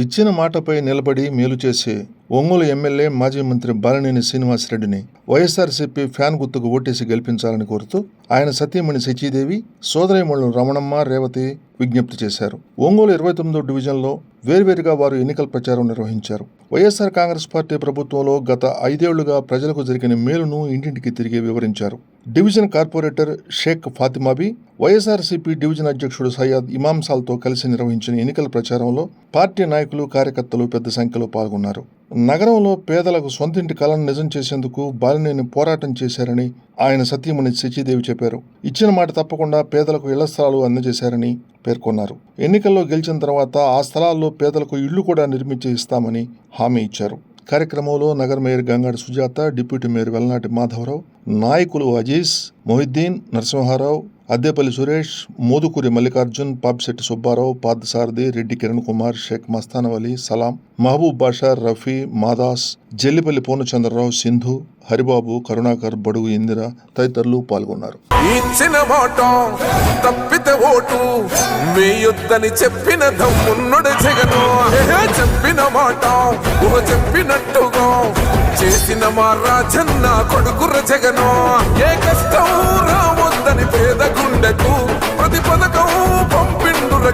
ఇచ్చిన మాటపై నిలబడి మేలు చేసే ఒంగోలు ఎమ్మెల్యే మాజీ మంత్రి బాలినేని శ్రీనివాసరెడ్డిని వైఎస్ఆర్సీపీ ఫ్యాన్ గుర్తుకు ఓటేసి గెలిపించాలని కోరుతూ ఆయన సతీమణి శచీదేవి సోదరిమణులు రమణమ్మ రేవతి విజ్ఞప్తి చేశారు. ఒంగోలు ఇరవై తొమ్మిదో డివిజన్లో వేర్వేరుగా వారు ఎన్నికల ప్రచారం నిర్వహించారు. వైఎస్ఆర్ కాంగ్రెస్ పార్టీ ప్రభుత్వంలో గత ఐదేళ్ళుగా ప్రజలకు జరిగిన మేలును ఇంటింటికి తిరిగి వివరించారు. Division corporator Shaik Fatimabi YSRCP division అధ్యక్షుడు సయ్యద్ ఇమాంసాల్తో కలిసి నిర్వహించిన ఎన్నికల ప్రచారంలో పార్టీ నాయకులు కార్యకర్తలు పెద్ద సంఖ్యలో పాల్గొన్నారు. నగరంలో పేదలకు సొంతింటి కలను నిజం చేసేందుకు బాలినేని పోరాటం చేశారని ఆయన సతీమణి శచీదేవి చెప్పారు. ఇచ్చిన మాట తప్పకుండా పేదలకు ఇళ్ళ స్థలాలు అందజేశారని పేర్కొన్నారు. ఎన్నికల్లో గెలిచిన తర్వాత ఆ స్థలాల్లో పేదలకు ఇళ్ళు కూడా నిర్మించి ఇస్తామని హామీ ఇచ్చారు. కార్యక్రమంలో నగర mayor Gangadi Sujatha deputy mayor Velnati Madhavarao నాయకులు అజీజ్ మొహిద్దీన్ నరసింహారావు అద్దేపల్లి సురేష్ మోదుకూరి మల్లికార్జున్ పాపిశెట్టి సుబ్బారావు పార్థసారథి రెడ్డి కిరణ్ కుమార్ షేక్ మస్తానవలి అలీ సలాం మహబూబ్ బాషా రఫీ మాదాస్ జల్లిపల్లి పూర్ణచంద్రరావు సింధు హరిబాబు కరుణాకర్ బడుగు ఇందిర తదితరులు పాల్గొన్నారు. ఇచ్చిన మాట తప్పితే ఓటు వేయొద్దని చెప్పిన దమ్మున్నడు జగను. చెప్పిన మాట ఊహ చెప్పినట్టుగా చేసిన మా రాజన్న కొడుకుర జగను. ఏ కష్టం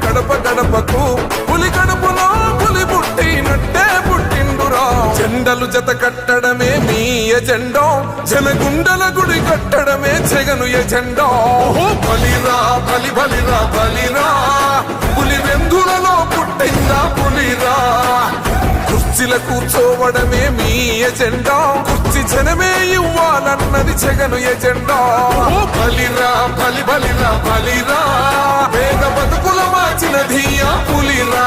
గడప గడపకు పులి కడుపులో పులి పుట్టినట్టే పుట్టిండురా. జెండలు జత కట్టడమే మీ ఎజెండో. జనగుండల గుడి కట్టడమే జగను ఎజెండో. బలిరా బలి బలి. కుర్చీల కూర్చోవడమే మీ ఎజెండా. కుర్చీ జనమే ఇవ్వాలన్నది జగను ఎజెండా. ఓ బలిరా బలి బలిరా బలిరా. వేద బతుకుల మార్చినది ధీయా పులిరా.